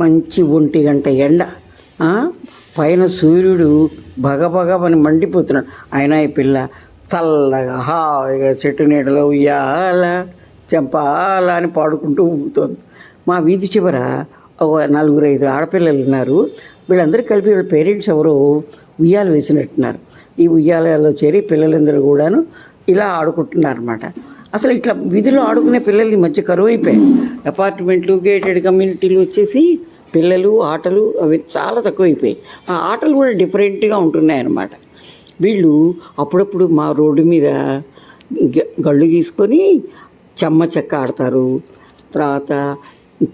మంచి ఒంటి గంట ఎండ పైన సూర్యుడు భగభగమని మండిపోతున్నాడు. ఆయన ఈ పిల్ల చల్లగా హాయిగా చెట్టు నీడలో ఉయ్యాల చెంపాల అని పాడుకుంటూ ఊగుతోంది. మా వీధి చివర ఒక నలుగురు ఐదు ఆడపిల్లలు ఉన్నారు. వీళ్ళందరూ కలిపి వీళ్ళ పేరెంట్స్ ఎవరో ఉయ్యాలు వేసినట్టున్నారు. ఈ ఉయ్యాలలో చేరి పిల్లలందరూ కూడాను ఇలా ఆడుకుంటున్నారు అనమాట అసలు ఇట్లా విధిలో ఆడుకునే పిల్లలు ఈ మధ్య కరువు అయిపోయాయి. అపార్ట్మెంట్లు గేటెడ్ కమ్యూనిటీలు వచ్చేసి పిల్లలు ఆటలు అవి చాలా తక్కువైపోయాయి. ఆ ఆటలు కూడా డిఫరెంట్గా ఉంటున్నాయి అన్నమాట వీళ్ళు అప్పుడప్పుడు మా రోడ్డు మీద గ- గళ్ళు గీసుకొని చెమ్మ చెక్క ఆడతారు. తర్వాత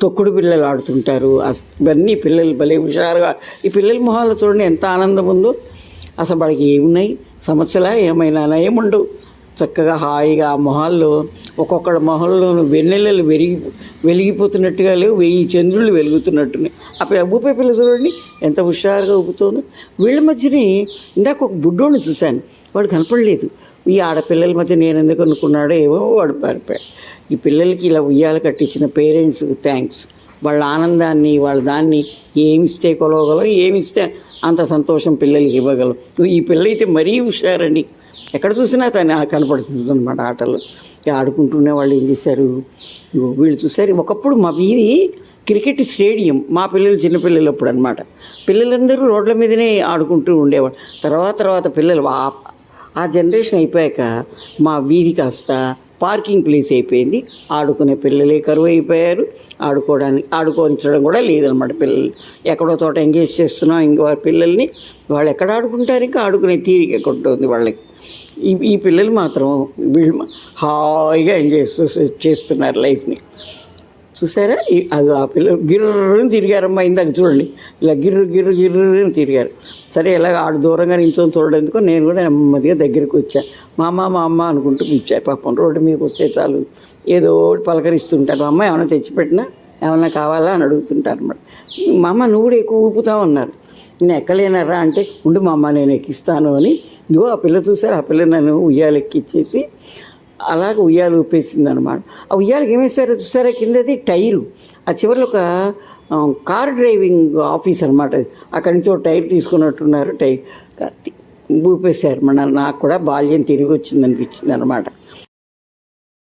తొక్కుడు పిల్లలు ఆడుతుంటారు. అస్- ఇవన్నీ పిల్లలు భలే హుషారుగా ఈ పిల్లల మొహాలు చూడండి ఎంత ఆనందం ఉందో. అసలు వాళ్ళకి ఏమున్నాయి? సమస్యలా ఏమైనా ఏముండవు. చక్కగా హాయిగా ఆ మొహాల్లో ఒక్కొక్కడి మొహంలో వెన్నెలలు వెలిగి వెలిగిపోతున్నట్టుగా లేవు వెయ్యి చంద్రులు వెలుగుతున్నట్టున్నాయి. ఆ పిల్ల ఊపే పిల్ల చూడండి ఎంత హుషారుగా ఊపుతోందో. వీళ్ళ మధ్యనే ఇందాక ఒక బుడ్డోని చూశాను వాడు కనపడలేదు. ఈ ఆడపిల్లల మధ్య నేను ఎందుకు అనుకున్నాడో ఏమో వాడు పారిపోయాడు. ఈ పిల్లలకి ఇలా ఉయ్యాల కట్టించిన పేరెంట్స్కి థ్యాంక్స్ వాళ్ళ ఆనందాన్ని వాళ్ళ దాన్ని ఏమిస్తే కొలవగలం ఏమిస్తే అంత సంతోషం పిల్లలకి ఇవ్వగలం. ఈ పిల్ల అయితే మరీ హుషారండి. ఎక్కడ చూసినా తను కనపడుతుంది అనమాట ఆటలు ఆడుకుంటూనే వాళ్ళు ఏం చేశారు? వీళ్ళు చూసారు ఒకప్పుడు మా వీధి క్రికెట్ స్టేడియం మా పిల్లలు చిన్నపిల్లలు అప్పుడు అనమాట పిల్లలందరూ రోడ్ల మీదనే ఆడుకుంటూ ఉండేవాళ్ళు. తర్వాత తర్వాత పిల్లలు ఆ జనరేషన్ అయిపోయాక మా వీధి కాస్త పార్కింగ్ ప్లేస్ అయిపోయింది. ఆడుకునే పిల్లలే కరువు అయిపోయారు. ఆడుకోవడానికి ఆడుకోనించడం కూడా లేదనమాట పిల్లలు. ఎక్కడో తోట ఎంగేజ్ చేస్తున్నాం ఇంకో పిల్లల్ని. వాళ్ళు ఎక్కడ ఆడుకుంటారు? ఇంకా ఆడుకునే తీరిక ఎక్కడ ఉంటుంది వాళ్ళకి? ఈ ఈ పిల్లలు మాత్రం వీళ్ళు హాయిగా ఎంజాయ్ చేస్తున్నారు లైఫ్ని. చూసారా? అది ఆ పిల్లలు గిర్రని తిరిగారమ్మా ఇందాక చూడండి. ఇలా గిర్రు గిర్రు గిర్రుని తిరిగారు. సరే ఇలాగ ఆడు దూరంగా నించొని చూడడందుకు నేను కూడా నెమ్మదిగా దగ్గరికి వచ్చా. మా అమ్మ మా అమ్మ అనుకుంటూ కూర్చాయి పాపం రోడ్డు మీకు వస్తే చాలు. ఏదో ఒకటి పలకరిస్తుంటారు. మా అమ్మ ఏమైనా తెచ్చిపెట్టినా? ఏమైనా కావాలా? అని అడుగుతుంటారు అన్నమాట. మా అమ్మ నువ్వు కూడా ఎక్కువ ఊపుతావు అన్నారు. నేను ఎక్కలేనరా అంటే ఉండు మా అమ్మ నేను ఎక్కిస్తాను అని. ఇదిగో ఆ పిల్ల చూసారు? ఆ పిల్ల నన్ను ఉయ్యాలు ఎక్కిచ్చేసి అలాగ ఉయ్యాలు ఊపేసింది అనమాట ఆ ఉయ్యాలకి ఏమేసారో చూసారా? కిందది టైరు. ఆ చివరిలో ఒక కార్ డ్రైవింగ్ ఆఫీస్ అనమాట అక్కడి నుంచి ఒక టైర్ తీసుకున్నట్టున్నారు టైర్. ఊపేశారు. మన నాకు కూడా బాల్యం తిరిగి వచ్చింది అనిపించింది అనమాట